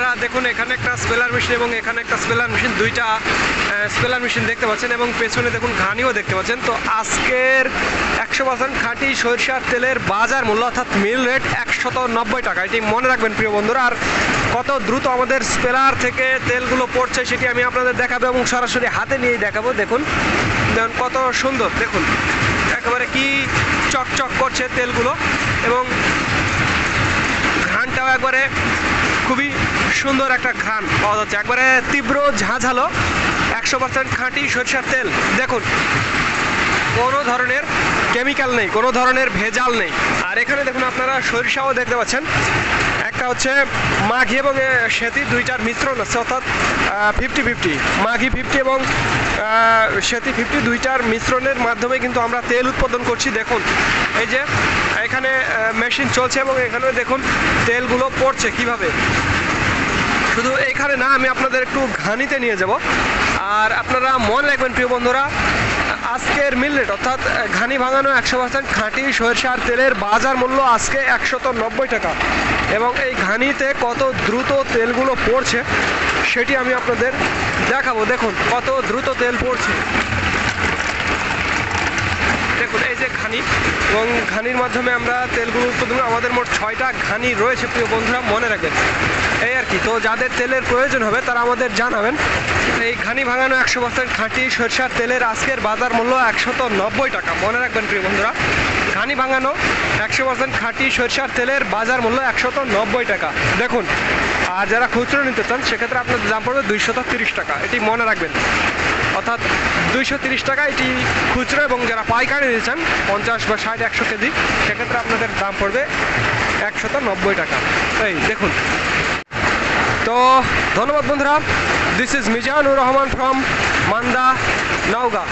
আপনারা দেখুন, এখানে একটা স্পেলার মেশিন এবং এখানে একটা স্পেলার মেশিন দুইটা স্পেলার মেশিন দেখতে পাচ্ছেন এবং পেছনে দেখুন ঘানিও দেখতে পাচ্ছেন। তো আজকের একশো পার্সেন্ট খাঁটি সরিষার তেলের বাজার মূল্য অর্থাৎ মিল রেট একশত নব্বই টাকা। এটি মনে রাখবেন প্রিয় বন্ধুরা, আর কত দ্রুত আমাদের স্পেলার থেকে তেলগুলো পড়ছে সেটি আমি আপনাদের দেখাবো এবং সরাসরি হাতে নিয়ে দেখাবো। দেখুন দেখুন কত সুন্দর, দেখুন। একেবারে কি চকচক করছে তেলগুলো এবং ঘানটাও একবারে খুবই সুন্দর একটা ঘ্রাণ পাওয়া যাচ্ছে। একবারে তীব্র ঝাঁঝালো একশো পার্সেন্ট খাঁটি সরিষার তেল। দেখুন, কোনো ধরনের কেমিক্যাল নেই, কোনো ধরনের ভেজাল নেই। আর এখানে দেখুন আপনারা সরিষাও দেখতে পাচ্ছেন। একটা হচ্ছে মাঘি এবং সেতি দুইটার মিশ্রণ আছে, অর্থাৎ ফিফটি ফিফটি মাঘি ফিফটি এবং সেতি ফিফটি দুইটার মিশ্রণের মাধ্যমে কিন্তু আমরা তেল উৎপাদন করছি। দেখুন, এই যে, এখানে মেশিন চলছে এবং এখানে দেখুন, তেলগুলো পড়ছে কীভাবে। শুধু এখানে না, আমি আপনাদের একটু ঘানিতে নিয়ে যাব। আর আপনারা মনে রাখবেন, প্রিয় বন্ধুরা আজকের মিল রেট, অর্থাৎ ঘানি ভাঙানো একশো পার্সেন্ট খাঁটি সরিষার তেলের বাজার মূল্য আজকে একশত নব্বই টাকা। এবং এই ঘানিতে কত দ্রুত তেলগুলো পড়ছে, সেটি আমি আপনাদের দেখাবো। দেখুন, কত দ্রুত তেল পড়ছে। দেখুন, এই যে ঘানি, এবং ঘানির মাধ্যমে আমরা তেলগুলো উৎপাদন আমাদের মোট ছয়টা ঘানি রয়েছে, প্রিয় বন্ধুরা, মনে রাখবেন। এই আর কি, তো যাদের তেলের প্রয়োজন হবে তারা আমাদের জানাবেন। এই ঘানি ভাঙানো একশো পার্সেন্ট খাঁটি সরষার তেলের আজকের বাজার মূল্য একশত নব্বই টাকা। মনে রাখবেন প্রিয় বন্ধুরা, ঘানি ভাঙানো একশো পার্সেন্ট খাঁটি সরষার তেলের বাজার মূল্য একশত নব্বই টাকা। দেখুন, আর যারা খুচরো নিতে চান, সেক্ষেত্রে আপনাদের দাম পড়বে দুইশত তিরিশ টাকা। এটি মনে রাখবেন। অর্থাৎ দুইশো তিরিশ টাকা এটি খুচরো এবং যারা পাইকারি নিতে চান, পঞ্চাশ বা ষাট, একশো কেজি, সেক্ষেত্রে আপনাদের দাম পড়বে একশত নব্বই টাকা। এই দেখুন তো ধন্যবাদ বন্ধুরা। This is Mizanur Rahman from Manda Naogaon